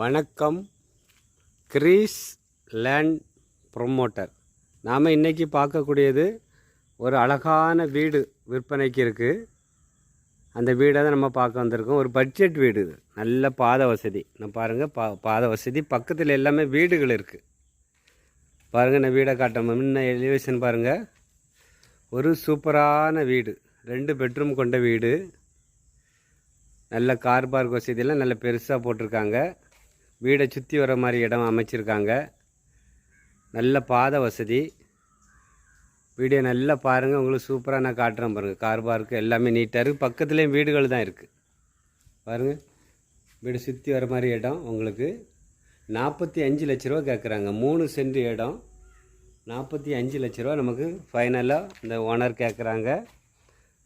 வணக்கம் Greece land promoter. நாம் இன்றைக்கி பார்க்கக்கூடியது ஒரு அழகான வீடு விற்பனைக்கு இருக்குது அந்த வீடை தான் நம்ம பார்க்க வந்திருக்கோம். ஒரு பட்ஜெட் வீடு இது. நல்ல பாத வசதி. நான் பாருங்கள் பா பாத வசதி. பக்கத்தில் எல்லாமே வீடுகள் இருக்குது பாருங்கள் நான் வீடை காட்ட முன்ன எலிவேஷன் பாருங்கள் ஒரு சூப்பரான வீடு. ரெண்டு பெட்ரூம் கொண்ட வீடு. நல்ல கார் பார்க் வசதியெல்லாம் நல்ல பெருசாக போட்டிருக்காங்க. வீடை சுற்றி வர மாதிரி இடம் அமைச்சிருக்காங்க. நல்ல பாதை வசதி. வீடியோ நல்லா பாருங்கள் உங்களுக்கு சூப்பராக நான் காட்டுறேன் பாருங்கள் கார் பார்க்கு எல்லாமே நீட்டாக இருக்குது பக்கத்துலேயும் வீடுகள் தான் இருக்குது பாருங்கள் வீடு சுற்றி வர மாதிரி இடம் உங்களுக்கு. நாற்பத்தி அஞ்சு லட்ச ரூபா கேட்குறாங்க மூணு சென்ட் இடம். நாற்பத்தி அஞ்சு லட்ச ரூபா நமக்கு ஃபைனலாக இந்த ஓனர் கேட்குறாங்க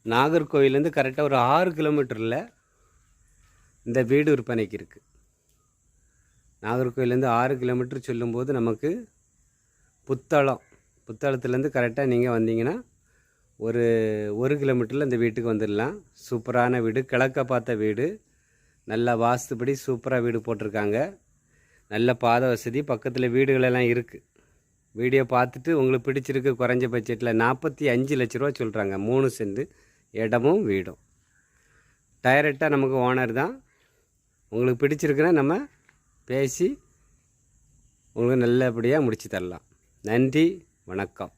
நாகர்கோவிலேருந்து கரெக்டாக ஒரு ஆறு கிலோமீட்டரில் இந்த வீடு விற்பனைக்கு இருக்குது நாகர்கோவிலேருந்து ஆறு கிலோமீட்டர் சொல்லும்போது நமக்கு புத்தளம். புத்தளத்துலேருந்து கரெக்டாக நீங்கள் வந்தீங்கன்னா ஒரு ஒரு கிலோமீட்டரில் இந்த வீட்டுக்கு வந்துடலாம். சூப்பரான வீடு கிழக்க பார்த்த வீடு. நல்லா வாஸ்துபடி சூப்பராக வீடு போட்டிருக்காங்க. நல்ல பாத வசதி பக்கத்தில் வீடுகளெல்லாம் இருக்குது வீடியோ பார்த்துட்டு உங்களுக்கு பிடிச்சிருக்கு குறைஞ்ச பட்ஜெட்டில் நாற்பத்தி அஞ்சு லட்ச ரூபா சொல்கிறாங்க மூணு செண்டு இடமும் வீடும். டைரெக்டாக நமக்கு ஓனர் தான். உங்களுக்கு பிடிச்சிருக்குன்னா நம்ம பேசி உங்களுக்கு நல்லபடியாக முடித்து தரலாம். நன்றி வணக்கம்.